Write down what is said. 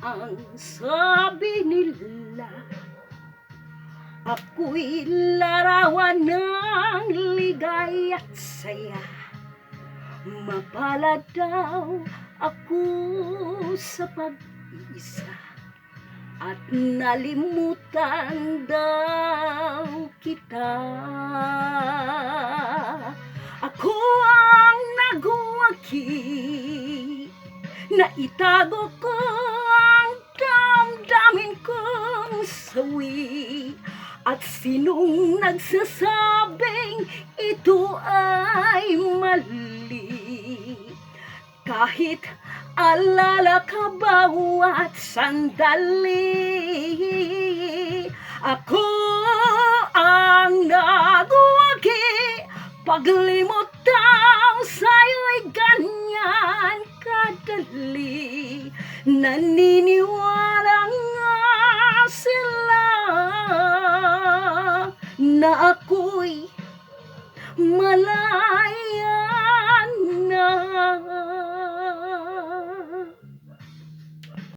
ang sabi nila Ako'y larawan ng ligay at saya. Mapalad daw ako sa pag-isa At nalimutan daw kita. Ako ang nagwaki Na itago ko sawi At sinong nagsasabing ito ay mali. Kahit alala ka bawat sandali Ako ang nagwagi. Paglimot daw sa'yo'y ganyan kadali. Naniniwala Na ako'y malaya